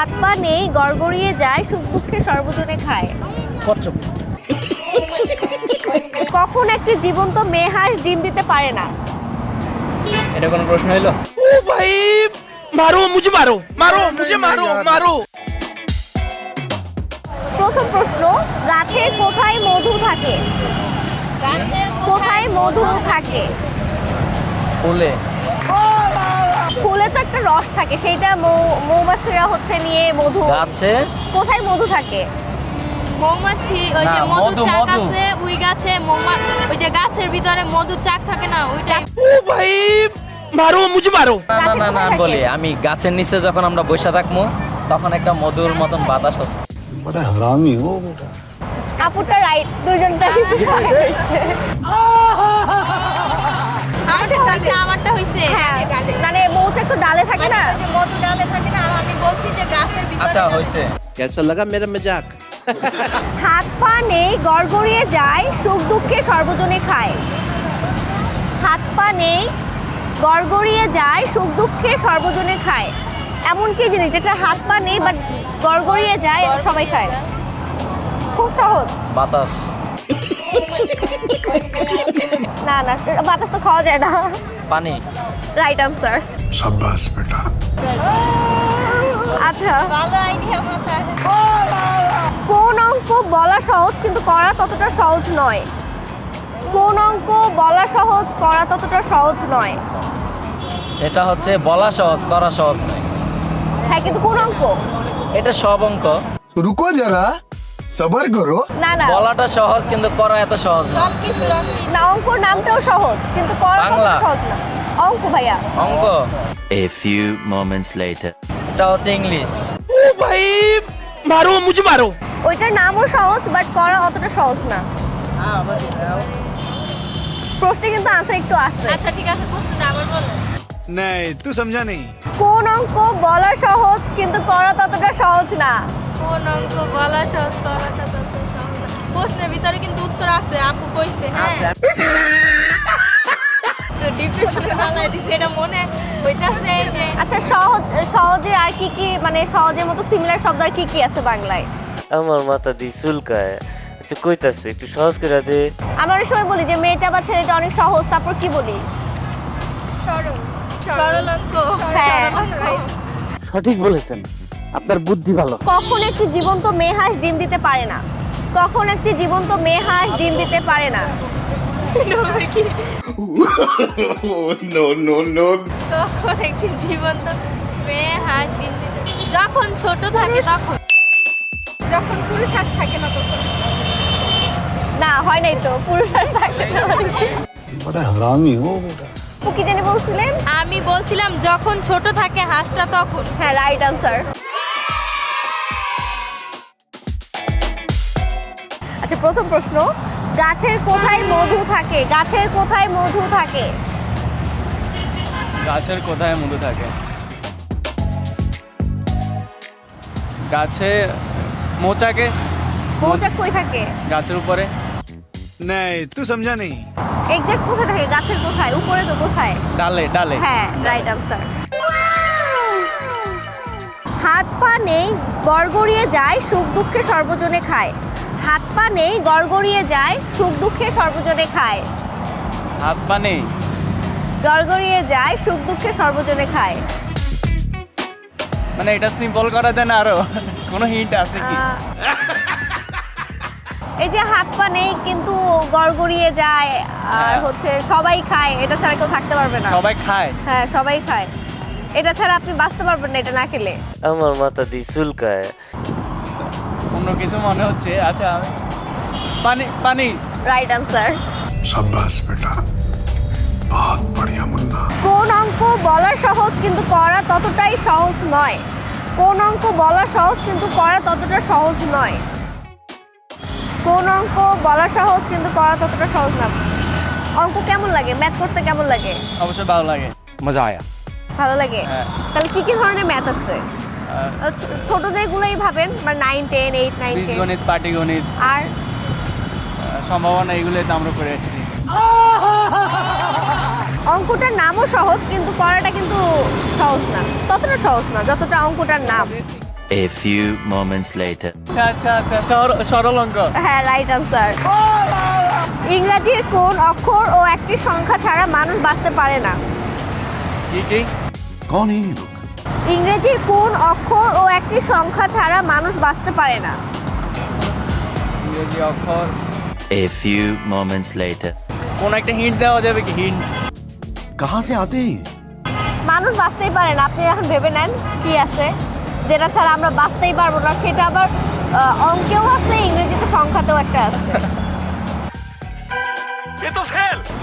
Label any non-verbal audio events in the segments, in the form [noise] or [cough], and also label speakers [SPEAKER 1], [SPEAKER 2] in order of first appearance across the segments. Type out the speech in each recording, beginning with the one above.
[SPEAKER 1] হাত পা নেই গড়গড়িয়ে যায় সুখ দুঃখে সর্বজনে খায়। কখন একটি জীবন্ত মেহাস ডিম দিতে পারে না?
[SPEAKER 2] এটা কোন প্রশ্ন হইল?
[SPEAKER 3] ভাই মারো মারো মারো মারো মারো।
[SPEAKER 1] প্রথম প্রশ্ন গাছে কোথায় মধু থাকে? গাছের কোথায় মধু থাকে?
[SPEAKER 2] ফুলে।
[SPEAKER 1] ফুলে তো একটা রস থাকে সেটা মৌমাছিরা হচ্ছে নিয়ে মধু।
[SPEAKER 2] আছে
[SPEAKER 1] কোথায় মধু থাকে?
[SPEAKER 4] মৌমাছি ওই যে মধু চাক আছে ওই গাছে মৌমা ওই যে গাছের ভিতরে মধু চাক থাকে না ওইটা
[SPEAKER 3] ও ভাই মারো মুজি মারো।
[SPEAKER 2] না না না বলি আমি গাছের নিচে যখন আমরা বসে থাকমু তখন একটা মধুর মতন বাতাস আসে।
[SPEAKER 5] বড় হারামি ও বেটা।
[SPEAKER 1] কাপুটা রাইট দুজনটা
[SPEAKER 4] আমারটা হইছে। হ্যাঁ, আমারটা হইছে
[SPEAKER 1] মানে মোচা একটু ডালে থাকে না?
[SPEAKER 4] মধু ডালে থাকে না আমি বলছি যে গাছের ভিতরে
[SPEAKER 2] আচ্ছা হইছে
[SPEAKER 5] কেসা লাগা মেরা মজাক।
[SPEAKER 1] হাত পা নেই গড়গড়িয়ে যায় সুখ দুঃখে সর্বজনে খায়। হাত পা নেই গড়গড়িয়ে যায় সুখ দুঃখে সর্বজনে খায়। এমন কি জিনিস যেটা হাত পা নেই বাট গড়গড়িয়ে যায় সবাই খায়। খুব সহজ।
[SPEAKER 2] বাতাস।
[SPEAKER 1] না না বাতাস তো খাওয়া যায় না।
[SPEAKER 2] পানি।
[SPEAKER 1] রাইট আনসার
[SPEAKER 5] সাব্বাস বেটা।
[SPEAKER 1] আচ্ছা।
[SPEAKER 4] ভালো আইডিয়া মাথায়
[SPEAKER 1] কোন অঙ্ক বলা সহজ কিন্তু করা ততটা সহজ নয়। কোন অঙ্ক বলা সহজ করা ততটা সহজ নয়।
[SPEAKER 2] সেটা হচ্ছে বলা সহজ করা সহজ নয়।
[SPEAKER 1] হ্যাঁ কিন্তু কোন অঙ্ক?
[SPEAKER 2] এটা সব অঙ্ক।
[SPEAKER 5] রুকো যারা सबर करो
[SPEAKER 1] না না
[SPEAKER 2] বলাটা সহজ কিন্তু করা এত সহজ না
[SPEAKER 4] সব কিছু রকম
[SPEAKER 1] না অঙ্কর নামটাও সহজ কিন্তু করা
[SPEAKER 2] বাংলা।
[SPEAKER 1] ততটা সহজ না অঙ্ক ভাইয়া
[SPEAKER 2] অঙ্ক
[SPEAKER 6] A few moments later.
[SPEAKER 2] এটা হচ্ছে ইংলিশ
[SPEAKER 3] ओ भाई मारो मुझे मारो
[SPEAKER 1] ওইটার নামও সহজ বাট করা অতটা সহজ না প্রশ্নে কিন্তু আনসার একটু আসছে
[SPEAKER 4] আচ্ছা ঠিক আছে প্রশ্নটা আবার বলো
[SPEAKER 5] नहीं तू समझा नहीं
[SPEAKER 1] কোন অঙ্ক বলা সহজ কিন্তু করা ততটা সহজ না
[SPEAKER 4] কোন অঙ্ক বলা সহজ করাটা তত সহজ। প্রশ্নের ভিতরে কিন্তু উত্তর আছে আপু কইছে হ্যাঁ। ডিপ্রেশনে বানাই দিছে এটা মনে হইতাছে যে
[SPEAKER 1] আচ্ছা সহজ সহজে আর কি কি মানে সহজের মতো সিমিলার শব্দ আর কি কি আছে বাংলায়?
[SPEAKER 7] আমার মাথা দিয়ে চুলকায়। আচ্ছা কইতাছে একটু সহজ করে দে।
[SPEAKER 1] আমরা অনেক সময় বলি যে মেয়েটা বা ছেলেটা অনেক সহজ তারপর কি বলি?
[SPEAKER 4] সরল। সরল।
[SPEAKER 1] হ্যাঁ।
[SPEAKER 4] সরল অঙ্ক।
[SPEAKER 7] সঠিক বলেছেন। আপনার বুদ্ধি ভালো।
[SPEAKER 1] কখন একটি জীবন্ত মেয়ে হাঁস ডিম দিতে পারে না। কখন একটি জীবন্ত মেয়ে হাঁস ডিম দিতে পারে না।
[SPEAKER 4] কখন একটি জীবন্ত মেয়ে হাঁস যখন ছোট থাকে তখন। যখন পুরুষ হাঁস থাকে না তখন।
[SPEAKER 1] না হয় নাই তো পুরুষ হাঁস থাকে না। কি জানি বলছিলেন?
[SPEAKER 4] আমি বলছিলাম যখন ছোট থাকে হাঁসটা তখন।
[SPEAKER 1] হ্যাঁ রাইট আনসার আচ্ছা প্রথম প্রশ্ন গাছের কোথায় মধু থাকে? গাছের কোথায় মধু থাকে?
[SPEAKER 8] গাছের কোথায় মধু থাকে? গাছে মোচাকে?
[SPEAKER 1] মৌচাক কই থাকে?
[SPEAKER 8] গাছের উপরে?
[SPEAKER 5] নাই তুই সমঝা নেই।
[SPEAKER 1] এক্সাক্ট কোথায় থাকে? গাছের কোথায়? উপরে তো কোথায়?
[SPEAKER 8] ডালে ডালে।
[SPEAKER 1] হ্যাঁ রাইট আনসার হাত পা নেই গড়গড়িয়ে যায় সুখ দুঃখে সর্বজনে খায়। হাত পা নেই গড়গড়িয়ে যায় সুখ দুঃখে সর্বজনে খায়।
[SPEAKER 8] হাত পা নেই?
[SPEAKER 1] গড়গড়িয়ে যায় সুখ দুঃখে সর্বজনে খায়।
[SPEAKER 8] মানে এটা সিম্পল করা যায় না আরও? কোনো হিন্ট আছে কি?
[SPEAKER 1] এই যে হাত পা নেই কিন্তু গড়গড়িয়ে যায় আর
[SPEAKER 8] হ্যাঁ।
[SPEAKER 1] হচ্ছে সবাই খায় এটা ছাড়া কেউ থাকতে পারবে না।
[SPEAKER 8] সবাই খায়?
[SPEAKER 1] হ্যাঁ সবাই খায়। এটা ছাড়া আপনি বাঁচতে পারবেন না এটা না খেলে।
[SPEAKER 7] আমার মাথা দিয়ে চুলকায়।
[SPEAKER 8] অন্য কিছু মনে হচ্ছে। আচ্ছা আমি পানি পানি।
[SPEAKER 1] রাইট আনসার
[SPEAKER 5] সাব্বাস বেটা। বহুত বড়িয়া মুন্না।
[SPEAKER 1] কোন অঙ্ক বলা সহজ কিন্তু করা ততটাই সহজ নয়। কোন অঙ্ক বলা সহজ কিন্তু করা ততটা সহজ নয়। কোন অঙ্ক বলা সহজ কিন্তু করা ততটা সহজ না। অঙ্ক কেমন লাগে? ম্যাথ করতে কেমন লাগে?
[SPEAKER 8] অবশ্যই ভালো লাগে।
[SPEAKER 3] মজা আয়া।
[SPEAKER 1] ভালো লাগে?
[SPEAKER 8] হ্যাঁ।
[SPEAKER 1] তাহলে কি কি ধরনের ম্যাথ আছে? ছোটদের গুলোই ভাবেন বা নাইন টেন এইট নাইন
[SPEAKER 8] বীজগণিত পাটিগণিত
[SPEAKER 1] আর?
[SPEAKER 8] সম্ভাবনা এগুলাই তো আমরা করে আসছি [laughs]
[SPEAKER 1] অঙ্কটার নামও সহজ কিন্তু পড়াটা কিন্তু সহজ না। ততটা সহজ না যতটা অঙ্কটার নাম।
[SPEAKER 6] A few moments later.
[SPEAKER 8] আচ্ছা আচ্ছা আচ্ছা সরল অঙ্ক।
[SPEAKER 1] হ্যাঁ রাইট आंसर ইংরেজির কোন অক্ষর ও একটি সংখ্যা ছাড়া মানুষ বাঁচতে পারে না?
[SPEAKER 8] কি কি?
[SPEAKER 5] কোন
[SPEAKER 1] ইংরেজির কোন অক্ষর ও একটি সংখ্যা ছাড়া মানুষ বাঁচতে পারে না
[SPEAKER 8] ইংরেজি অক্ষর
[SPEAKER 6] A few moments later.
[SPEAKER 8] কোন একটা হিন্ট দেওয়া যাবে কি হিন্ট
[SPEAKER 5] कहाँ से आते हैं ये?
[SPEAKER 1] মানুষ বাঁচতেই পারে না আপনি এখন ভেবে নেন কি আছে যেটা ছাড়া আমরা বাঁচতেই পারবো না সেটা আবার আহ, অঙ্কেও আছে ইংরেজিতে সংখ্যাতেও একটা আছে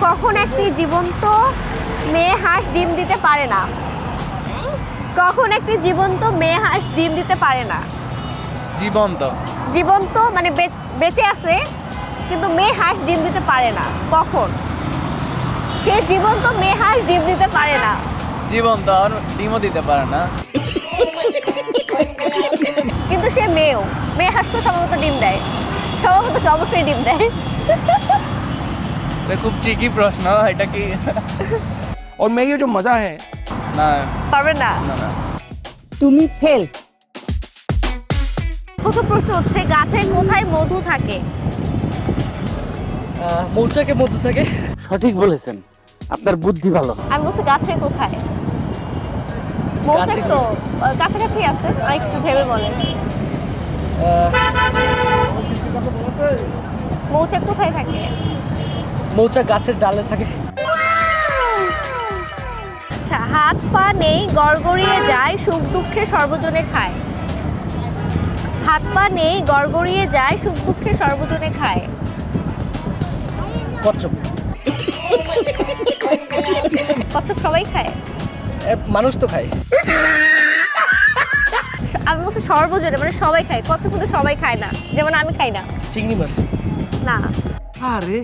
[SPEAKER 1] কখন একটি জীবন্ত মেয়ে হাঁস ডিম দিতে পারে না কখন একটি জীবন্ত মেয়ে হাঁস ডিম দিতে পারে না
[SPEAKER 8] জীবন্ত
[SPEAKER 1] জীবন্ত মানে বেচ- বেঁচে আছে কিন্তু মেয়ে হাঁস ডিম দিতে পারে না কখন সে জীবন্ত মেয়ে হাঁস ডিম দিতে পারে না
[SPEAKER 8] জীবন্ত আর ডিমও দিতে পারে না
[SPEAKER 1] কিন্তু সে মেয়েও মেয়ে হাঁস তো সম্ভবত ডিম দেয় সম্ভবত কি অবশ্যই ডিম দেয়
[SPEAKER 8] এটা খুব ট্রিকি প্রশ্ন এটা কি
[SPEAKER 3] और मैं ये जो मजा है
[SPEAKER 8] না।
[SPEAKER 1] না। তুমি ফেল। প্রথম প্রশ্ন হচ্ছে গাছে কোথায় মধু থাকে?
[SPEAKER 2] মৌচাকে মধু থাকে।
[SPEAKER 8] সঠিক বলেছেন। আপনার বুদ্ধি ভালো।
[SPEAKER 1] আমি বলছি গাছে কোথায়? মৌচাক তো কাছাকাছি আছে আর একটু ভেবে বলেন। মৌচাক কোথায় থাকে?
[SPEAKER 2] মৌচাক গাছের ডালে থাকে।
[SPEAKER 1] আচ্ছা হাত পা নেই গড়গড়িয়ে যায় সুখ দুঃখে সর্বজনে খায়। হাত পা নেই গড়গড়িয়ে যায় সুখ দুঃখে সর্বজনে খায়।
[SPEAKER 2] কচ্ছপ।
[SPEAKER 1] কচ্ছপ সবাই খায়?
[SPEAKER 2] মানুষ তো খায়।
[SPEAKER 1] আমি বলছি সর্বজনে মানে সবাই খায়। কচ্ছপ কিন্তু সবাই খায় না। যেমন আমি খাই না।
[SPEAKER 2] চিংড়ি মাছ।
[SPEAKER 1] না।
[SPEAKER 8] আরে।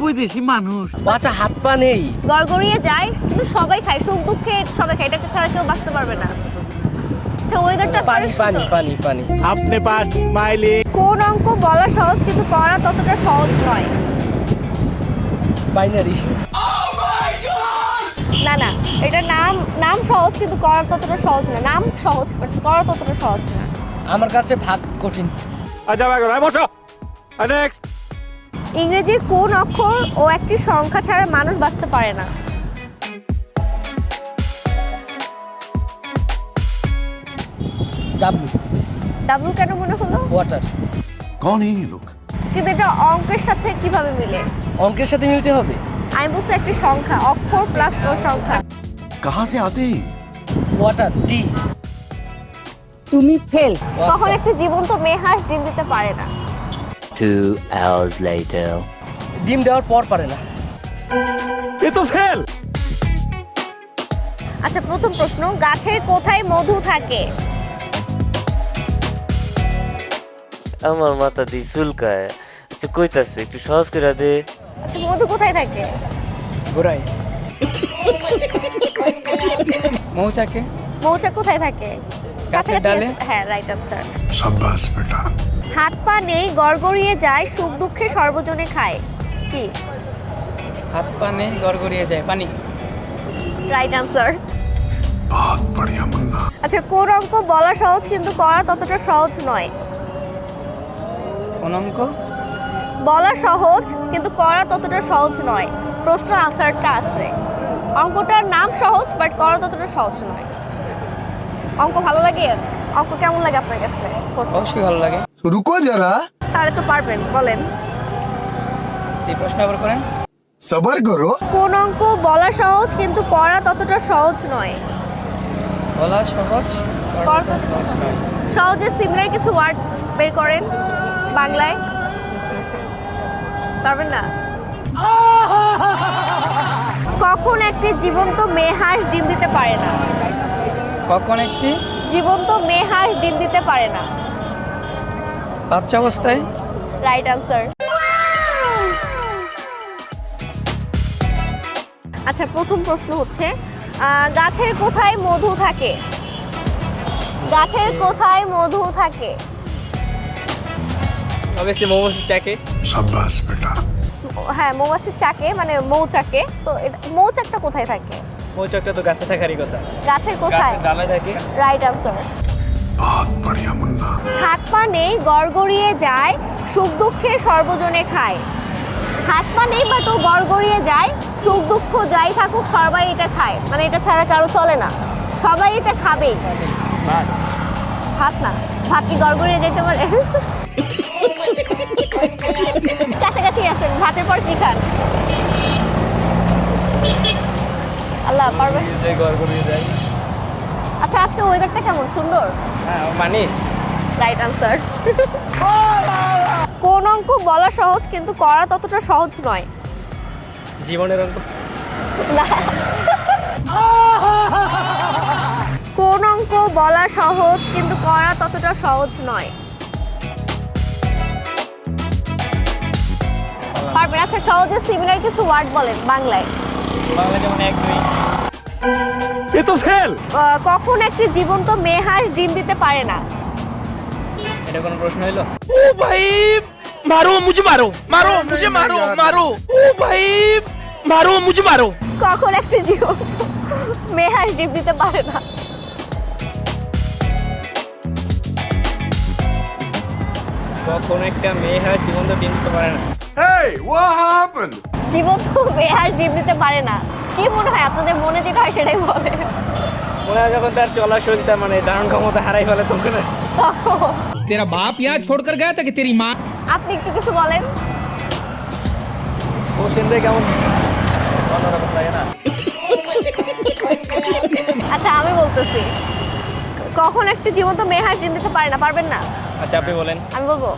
[SPEAKER 8] বৈদেশি মানুষ।
[SPEAKER 2] আচ্ছা হাত পা নেই।
[SPEAKER 1] গড়গড়িয়ে যায় কিন্তু সবাই খায় সুখ দুঃখে সবাই খায় এটাকে ছাড়া কেউ বাঁচতে পারবে না। আচ্ছা ওয়েদারটা
[SPEAKER 2] পানি পানি পানি পানি।
[SPEAKER 8] আপনি পাঁচ স্মাইলি
[SPEAKER 1] কোন অঙ্ক বলা সহজ কিন্তু করা ততটা সহজ নয়।
[SPEAKER 2] বাইনারি
[SPEAKER 1] না না এটা নাম নাম সহজ কিন্তু করা ততটা সহজ না। নাম সহজ বাট করা ততটা সহজ না।
[SPEAKER 2] আমার কাছে ভাত কঠিন।
[SPEAKER 8] আচ্ছা বাগর বসো। নেক্সট
[SPEAKER 1] ইংরেজির কোন অক্ষর ও একটি সংখ্যা ছাড়া মানুষ বাঁচতে পারে না।
[SPEAKER 2] ডাব্লু
[SPEAKER 1] ডাব্লু কেন মনে হলো?
[SPEAKER 2] ওয়াটার
[SPEAKER 5] কোন এই লোক
[SPEAKER 1] কিন্তু এটা অঙ্কের সাথে কীভাবে মিলে?
[SPEAKER 2] অঙ্কের সাথে মিলতে হবে।
[SPEAKER 1] আমি বলছি একটি সংখ্যা অক্ষর প্লাস ও সংখ্যা।
[SPEAKER 5] কাহা সে আতে
[SPEAKER 2] ওয়াটার টি
[SPEAKER 1] তুমি ফেল তখন একটা জীবন্ত মেয়ে হাঁস ডিম দিতে পারে না।
[SPEAKER 6] Two hours later.
[SPEAKER 2] ডিম দেওয়ার পর পারে না।
[SPEAKER 8] এ তো ফেল!
[SPEAKER 1] আচ্ছা প্রথম প্রশ্ন গাছের কোথায় মধু থাকে?
[SPEAKER 7] আমার মাথা দি চুলকায়। আচ্ছা কইতাছে একটু সহজ করে দে।
[SPEAKER 1] আচ্ছা মধু কোথায় থাকে?
[SPEAKER 2] গোড়াই
[SPEAKER 8] মৌচাকে?
[SPEAKER 1] মৌচাক কোথায় থাকে?
[SPEAKER 8] গাছের ডালে?
[SPEAKER 1] হ্যাঁ রাইট আনসার
[SPEAKER 5] সাব্বাস বেটা।
[SPEAKER 1] হাত পা নেই গড়গড়িয়ে যায় সুখ দুঃখে সর্বজনে খায়। কি?
[SPEAKER 8] হাত পা নেই গড়গড়িয়ে যায় পানি।
[SPEAKER 1] রাইট আনসার আচ্ছা কোন অঙ্ক বলা সহজ কিন্তু করা ততটা সহজ নয়?
[SPEAKER 8] কোন অঙ্ক?
[SPEAKER 1] বলা সহজ কিন্তু করা ততটা সহজ নয়। প্রশ্ন আনসারটা আছে। অঙ্কটার নাম সহজ বাট করা ততটা সহজ নয়। অঙ্ক ভালো লাগে? অঙ্ক কেমন লাগে আপনার কাছে?
[SPEAKER 8] অবশ্যই ভালো লাগে।
[SPEAKER 5] যারা।
[SPEAKER 1] তাহলে তো পারবেন বলেন।
[SPEAKER 8] এই প্রশ্ন আবার করেন।
[SPEAKER 5] সবার করো।
[SPEAKER 1] কোন অঙ্ক বলা সহজ কিন্তু করা ততটা সহজ নয়।
[SPEAKER 8] বলা সহজ
[SPEAKER 1] সহজে সিমিলার কিছু ওয়ার্ড বের করেন বাংলায়। পারবেন না? কখন একটি জীবন্ত মেহাস হাঁস ডিম দিতে পারে না?
[SPEAKER 8] কখন একটি
[SPEAKER 1] জীবন্ত মেয়ে হাঁস ডিম দিতে পারে না।
[SPEAKER 8] বাচ্চা অবস্থায়?
[SPEAKER 1] রাইট আনসার আচ্ছা প্রথম প্রশ্ন হচ্ছে গাছের কোথায় মধু থাকে? গাছের কোথায় মধু থাকে?
[SPEAKER 8] Obviously মৌমাছির চাকে।
[SPEAKER 5] সাব্বাস বেটা।
[SPEAKER 1] হ্যাঁ মৌমাছির চাকে মানে মৌচাকে। তো মৌচাকটা কোথায় থাকে?
[SPEAKER 8] মৌচকটা তো গাছে থাকারই কথা।
[SPEAKER 1] গাছে কোথায়?
[SPEAKER 2] ডালে থাকে।
[SPEAKER 1] রাইট আনসার হাত পা নেই গড়গড়িয়ে যায় সুখ দুঃখে সর্বজনে খায়। হাত পা নেই বাট ও গড়গড়িয়ে যায় সুখ দুঃখ যাই থাকুক সবাই এটা খায়। মানে এটা ছাড়া কারও চলে না। সবাই এটা খাবেই। ভাত। না। ভাত কি গড়গড়িয়ে যেতে পারে? কাছাকাছি আছেন। ভাতের পর কি খান? পারবে।
[SPEAKER 8] যে ঘর করিয়ে যায়
[SPEAKER 1] আচ্ছা আজকে ওয়েদারটা কেমন? সুন্দর?
[SPEAKER 8] হ্যাঁ মানে?
[SPEAKER 1] রাইট আনসার কোন অঙ্ক বলা সহজ কিন্তু করা ততটা সহজ নয়।
[SPEAKER 8] জীবনের অঙ্ক।
[SPEAKER 1] না। কোন অঙ্ক বলা সহজ কিন্তু করা ততটা সহজ নয়। পারবেন? আচ্ছা সহজে সিমিলার কিছু ওয়ার্ড বলেন বাংলায়।
[SPEAKER 8] বাংলা যেমন এক দুই।
[SPEAKER 1] এ তো ফেল। কখন একটি জীবন্ত মেহাস ডিম দিতে পারে না?
[SPEAKER 8] এটা প্রশ্ন
[SPEAKER 3] ও ভাই মারো মুঝে মারো মারো মুঝে মারো মারো। ও ভাই মারো মুঝে মারো।
[SPEAKER 1] কখন একটি জীবন্ত ডিম দিতে পারে না?
[SPEAKER 8] কখন একটা মেয়ে জীবন্ত ডিম দিতে পারে না?
[SPEAKER 1] এই হোয়াট হ্যাপেন্ড জীবন্ত মেয়ে ডিম দিতে পারে না। কি মনে হয় আপনাদের মনে যেটা হয় সেটাই বলে
[SPEAKER 8] মনে হয় যখন তার চলা চলতে মানে ধারণ ক্ষমতা হারাই ফেলে তখন
[SPEAKER 1] তখন
[SPEAKER 3] तेरा बाप यहाँ छोड़कर गया था कि तेरी माँ
[SPEAKER 1] আপনি একটু কিছু বলেন
[SPEAKER 8] কোশ্চেন দিয়ে কেমন অন্যরকম লাগে না
[SPEAKER 1] আচ্ছা আমি বলতেছি কখন একটি জীবন্ত মেয়ে হাঁস ডিম দিতে পারে না পারবেন না
[SPEAKER 8] আচ্ছা আপনি বলেন
[SPEAKER 1] আমি বলবো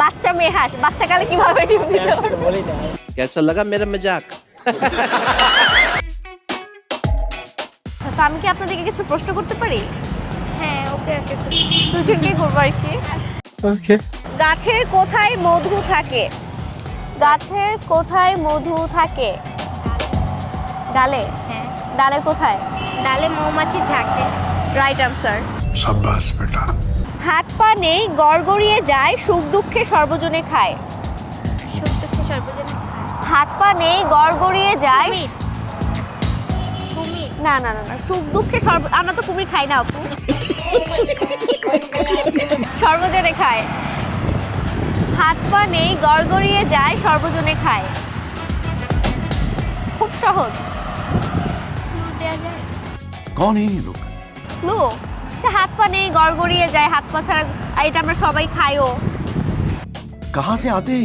[SPEAKER 1] বাচ্চা মেয়ে হাঁস বাচ্চা কালে কিভাবে ডিম দিতে পারবে
[SPEAKER 8] বলি না
[SPEAKER 3] कैसा लगा मेरा मजाक [laughs]
[SPEAKER 1] আমি কি আপনাদেরকে কিছু প্রশ্ন করতে পারি?
[SPEAKER 4] হ্যাঁ ওকে ওকে
[SPEAKER 1] দুজনকেই করব আর কি। ওকে। গাছের কোথায় মধু থাকে? গাছে কোথায় মধু থাকে? ডালে।
[SPEAKER 4] হ্যাঁ।
[SPEAKER 1] ডালে কোথায়?
[SPEAKER 4] ডালে মৌমাছি ঝাঁকে
[SPEAKER 1] রাইট আনসার
[SPEAKER 5] সাব্বাস বেটা।
[SPEAKER 1] হাত পা নেই গড়গড়িয়ে যায় সুখ দুঃখে সর্বজনে খায়।
[SPEAKER 4] সুখ দুঃখে সর্বজনে খায়।
[SPEAKER 1] হাত পা নেই গড়গড়িয়ে যায় না না না না সুখ দুঃখে সর্ব আমরা তো কুমির খাই না আপু। সর্বজনে খায়। হাত পা নেই গড়গড়িয়ে যায় সর্বজনে খায়। খুব সহজ।
[SPEAKER 5] কন এই লোক?
[SPEAKER 1] লো আচ্ছা হাত পা নেই গড়গড়িয়ে যায় হাত পা ছাড়া এটা আমরা সবাই খাইও।
[SPEAKER 5] কাহা সে আতে?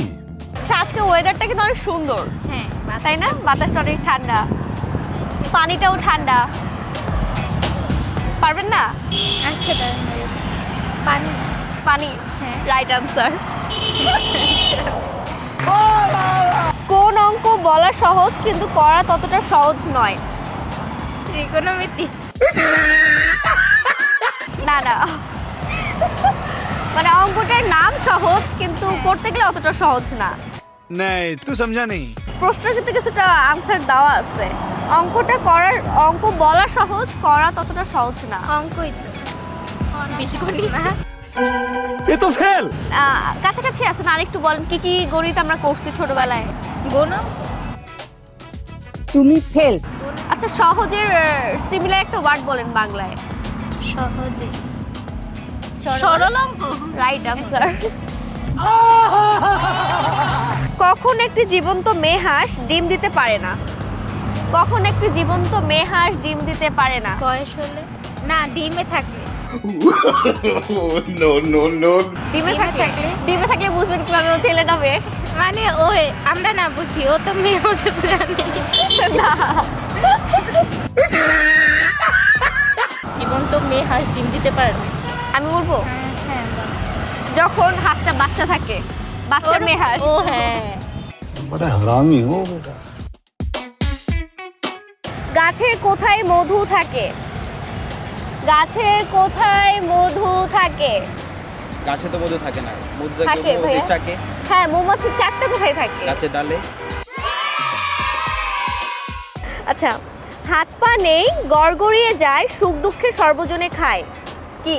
[SPEAKER 1] আচ্ছা, আজকে ওয়েদারটা কিন্তু অনেক সুন্দর।
[SPEAKER 4] হ্যাঁ
[SPEAKER 1] তাই না? বাতাসটা অনেক ঠান্ডা। পানিটাও ঠান্ডা। পারবেন না?
[SPEAKER 4] আচ্ছা পানি।
[SPEAKER 1] পানি?
[SPEAKER 4] হ্যাঁ।
[SPEAKER 1] রাইট আনসার কোন অঙ্ক বলা সহজ কিন্তু করা ততটা সহজ নয়।
[SPEAKER 4] ত্রিকোণমিতি।
[SPEAKER 1] না না। মানে অঙ্কটার নাম সহজ কিন্তু হ্যাঁ। করতে গেলে অতটা সহজ না।
[SPEAKER 5] নাই তুই সমঝা নেই।
[SPEAKER 1] প্রশ্ন কিন্তু কিছুটা আনসার দেওয়া আছে। অঙ্কটা করার অঙ্ক বলা সহজ করা ততটা সহজ না।
[SPEAKER 4] অঙ্কই তো। বীজগণিত। না।
[SPEAKER 1] আহ, কাছাকাছি আছেন আরেকটু বলেন কি কি গণিত আমরা করছি ছোটবেলায়?
[SPEAKER 4] গণ।
[SPEAKER 1] তুমি ফেল। আচ্ছা সহজের সিমিলার একটা ওয়ার্ড বলেন বাংলায়।
[SPEAKER 4] সহজে।
[SPEAKER 1] সরল। অঙ্ক? রাইট আনসার কখন একটি জীবন্ত মেয়ে হাঁস ডিম দিতে পারে না? কখন একটি জীবন্ত মেয়ে হাঁস ডিম দিতে পারে না?
[SPEAKER 4] বয়স হলে? না ডিমে
[SPEAKER 5] থাকে
[SPEAKER 1] ডিমে বুঝবেন ও ছেলে
[SPEAKER 4] মানে আমরা না বুঝি ও তো মেয়ে জীবন্ত মেয়ে হাঁস ডিম দিতে পারে না?
[SPEAKER 1] আমি বলব?
[SPEAKER 4] হ্যাঁ, হ্যাঁ,
[SPEAKER 1] যখন হাঁসটা বাচ্চা থাকে বাচ্চা মেয়ে হাঁস।
[SPEAKER 4] ও হ্যাঁ।
[SPEAKER 1] গাছের কোথায় মধু থাকে? গাছের কোথায় মধু থাকে?
[SPEAKER 8] গাছে তো মধু থাকে না। মধু
[SPEAKER 1] থাকে।
[SPEAKER 8] মধুর চাকে।
[SPEAKER 1] হ্যাঁ মৌমাছির চাকটা কোথায় থাকে?
[SPEAKER 8] গাছে ডালে।
[SPEAKER 1] আচ্ছা হাত পা নেই গড়গড়িয়ে যায় সুখ দুঃখে সর্বজনে খায়। কি?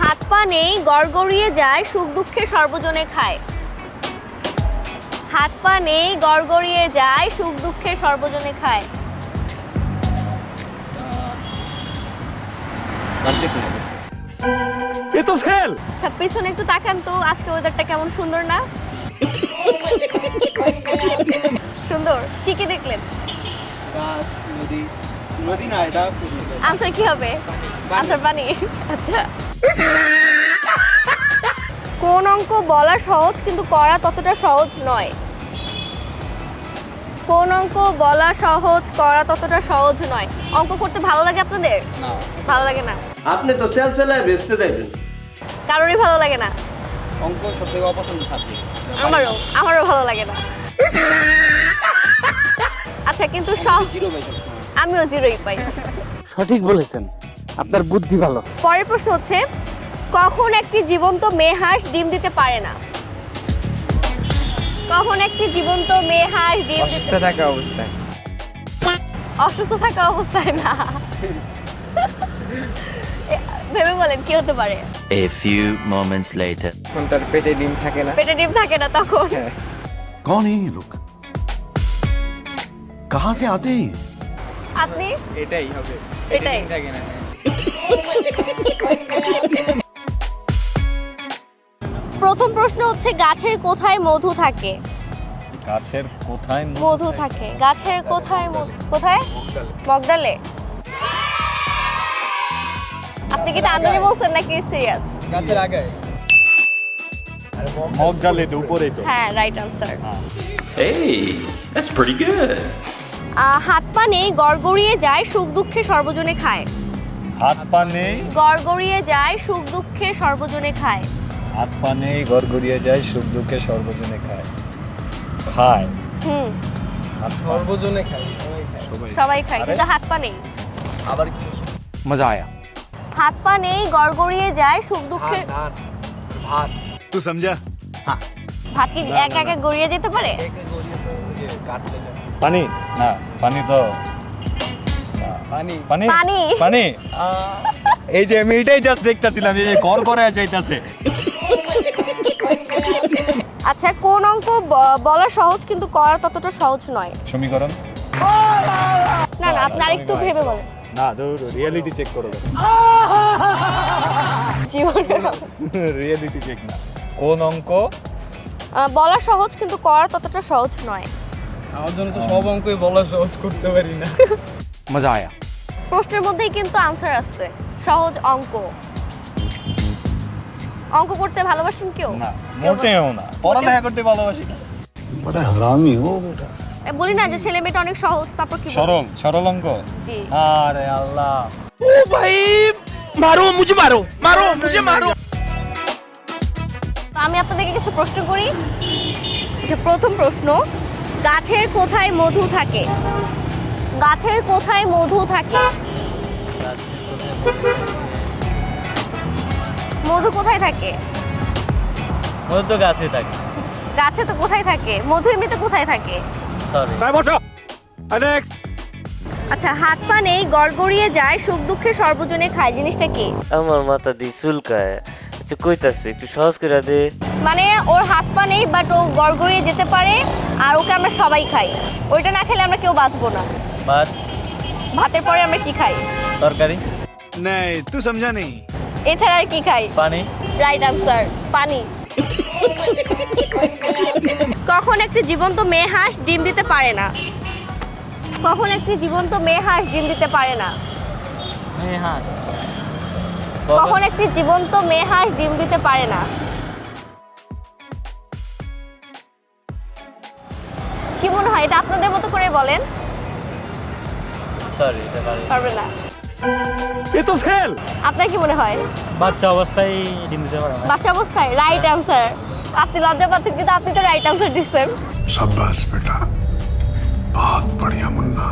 [SPEAKER 1] হাত পা নেই গড়গড়িয়ে যায় সুখ দুঃখে সর্বজনে খায়। হাত পা নেই গড়গড়িয়ে যায় সুখ দুঃখে সর্বজনে খায়।
[SPEAKER 3] তো
[SPEAKER 1] আচ্ছা, তো আজকে ওয়েদারটা কেমন? সুন্দর না? সুন্দর। দেখলেন? হবে? পানি। আচ্ছা। কোন অঙ্ক বলা সহজ কিন্তু করা ততটা সহজ নয়। কোন অঙ্ক বলা সহজ করা ততটা সহজ নয়। অঙ্ক করতে ভালো লাগে আপনাদের? ভালো লাগে না?
[SPEAKER 5] আপনি তো সেল সেলায় বেচতে
[SPEAKER 1] কারোরই ভালো লাগে না।
[SPEAKER 8] অঙ্ক সবচেয়ে অপছন্দ সাবজেক্ট
[SPEAKER 1] আমারও আমারও ভালো লাগে না। আচ্ছা কিন্তু সব
[SPEAKER 8] জিরো পাই
[SPEAKER 1] আমিও জিরোই পাই।
[SPEAKER 8] সঠিক বলেছেন। আপনার বুদ্ধি ভালো।
[SPEAKER 1] পরের প্রশ্ন হচ্ছে কখন একটি জীবন্ত মেয়ে হাঁস ডিম দিতে পারে না? কখন একটি জীবন্ত মেয়ে হাঁস ডিম
[SPEAKER 8] অসুস্থ
[SPEAKER 1] দিতে
[SPEAKER 8] থাকা অবস্থায়
[SPEAKER 1] অসুস্থ থাকা অবস্থায় না এ, ভেবে বলেন কি হতে পারে
[SPEAKER 6] A few moments later.
[SPEAKER 8] এখন তার পেটে ডিম থাকে না
[SPEAKER 1] পেটে ডিম থাকে না তখন
[SPEAKER 5] कौन है ये लोग कहाँ से आते हैं ये?
[SPEAKER 1] আপনি
[SPEAKER 8] এটাই হবে
[SPEAKER 1] এটাই।
[SPEAKER 8] ডিম থাকে না [laughs]
[SPEAKER 1] প্রথম প্রশ্ন হচ্ছে গাছের কোথায় মধু থাকে?
[SPEAKER 2] গাছের কোথায়
[SPEAKER 1] মধু থাকে? গাছের কোথায় মধু কোথায়? মগডালে। আপনি কি আন্দাজে বলছেন নাকি সিরিয়াস?
[SPEAKER 8] গাছের আগে।
[SPEAKER 2] মগ ডালে উপরে তো।
[SPEAKER 1] হ্যাঁ right answer
[SPEAKER 9] Hey, that's pretty good.
[SPEAKER 1] হাত পা নেই গড়গড়িয়ে যায় সুখ দুঃখে সর্বজনে খায়।
[SPEAKER 2] হাত পা নেই।
[SPEAKER 1] গড়গড়িয়ে যায় সুখ দুঃখে সর্বজনে খায়।
[SPEAKER 2] হাত পা নেই ঘর ঘুরিয়ে যায় সুখ দুঃখে সর্বজনে খায়। খায়?
[SPEAKER 8] সর্বজনে খায়
[SPEAKER 2] সবাই
[SPEAKER 1] খায়। কিন্তু হাত পা নেই।
[SPEAKER 8] আবার কি
[SPEAKER 3] মজা আয়া।
[SPEAKER 1] হাত পা নেই যায় সুখ দুঃখে
[SPEAKER 8] ভাত। তুই
[SPEAKER 5] সমঝা? হ্যাঁ।
[SPEAKER 1] ভাত কি এক এক গড়িয়ে যেতে পারে?
[SPEAKER 2] পানি? না পানি তো
[SPEAKER 8] পানি।
[SPEAKER 2] পানি?
[SPEAKER 1] পানি।
[SPEAKER 2] এই যে আমি এটাই জাস্ট দেখতেছিলাম যে গড় গড়ায় যাইতাছে।
[SPEAKER 1] আচ্ছা কোন অঙ্ক বলা সহজ কিন্তু করা ততটা সহজ নয়।
[SPEAKER 2] সমীকরণ?
[SPEAKER 1] না না আপনি আরেকটু ভেবে বলেন।
[SPEAKER 2] না ধর রিয়েলিটি চেক করো
[SPEAKER 1] জীবন
[SPEAKER 2] রিয়েলিটি চেক না। কোন অঙ্ক?
[SPEAKER 1] বলা সহজ কিন্তু করা ততটা সহজ নয়।
[SPEAKER 8] আমার জন্য তো সব অঙ্কই বলা সহজ করতে পারি না। [laughs]
[SPEAKER 3] মজা আয়া।
[SPEAKER 1] প্রশ্নের মধ্যেই কিন্তু আনসার আসছে। সহজ অঙ্ক। অঙ্ক করতে ভালোবাসেন কেউ?
[SPEAKER 2] না মোটেও না। পড়ালেখা করতে ভালোবাসি।
[SPEAKER 5] বড় হারামি ও
[SPEAKER 1] বেটা বলি না যে ছেলে মেয়েটা অনেক সহজ তারপর কি
[SPEAKER 2] সরল সরল অঙ্ক?
[SPEAKER 1] জি।
[SPEAKER 2] আরে আল্লাহ।
[SPEAKER 3] ও ভাই মারো মুঝে মারো মারো মুঝে
[SPEAKER 1] মারো। আমি আপনাদেরকে কিছু প্রশ্ন করি। যে প্রথম প্রশ্ন গাছের কোথায় মধু থাকে? গাছের কোথায় মধু থাকে? গাছের কোথায় মধু কোথায় থাকে?
[SPEAKER 2] মধু তো গাছে থাকে।
[SPEAKER 1] গাছে তো কোথায় থাকে? মধু এমনিতে কোথায় থাকে?
[SPEAKER 2] সরি
[SPEAKER 3] বসো।
[SPEAKER 1] নেক্সট আচ্ছা হাত পা নেই গড়গড়িয়ে যায় সুখ দুঃখে সর্বজনে খায় জিনিসটা কি?
[SPEAKER 7] আমার মাথা দি চুলকায় আচ্ছা কইতাছে একটু সহজ করে দে।
[SPEAKER 1] মানে ওর হাত পা নেই বাট ও গড়গড়িয়ে যেতে পারে আর ওকে আমরা সবাই খাই। ওইটা না খেলে আমরা কেউ বাঁচবো না।
[SPEAKER 2] ভাত?
[SPEAKER 1] ভাতের পরে আমরা কি খাই?
[SPEAKER 2] তরকারি?
[SPEAKER 5] নাই তুই সমঝা নেই।
[SPEAKER 1] এছাড়া আর কি খাই?
[SPEAKER 2] পানি?
[SPEAKER 1] রাইট আনসার পানি। কখন একটি জীবন্ত মেয়ে হাঁস ডিম দিতে পারে না? কখন একটি জীবন্ত মেয়ে হাঁস ডিম দিতে পারে না?
[SPEAKER 2] হ্যাঁ
[SPEAKER 1] কখন একটি জীবন্ত মেয়ে হাঁস ডিম দিতে পারে না? কি মনে হয় এটা আপনাদের মতো করে বলেন?
[SPEAKER 2] সরি এটা
[SPEAKER 1] পারবে না।
[SPEAKER 3] এ তো ফেল।
[SPEAKER 1] আপনার কি মনে হয়?
[SPEAKER 2] বাচ্চা অবস্থায়
[SPEAKER 1] বাচ্চা অবস্থায়? রাইট অ্যানসার আপনি লজ্জা পাচ্ছেন কিন্তু আপনি তো রাইট অ্যানসার দিচ্ছেন।
[SPEAKER 5] সাব্বাস বেটা। বহুত বড়িয়া মুন্না।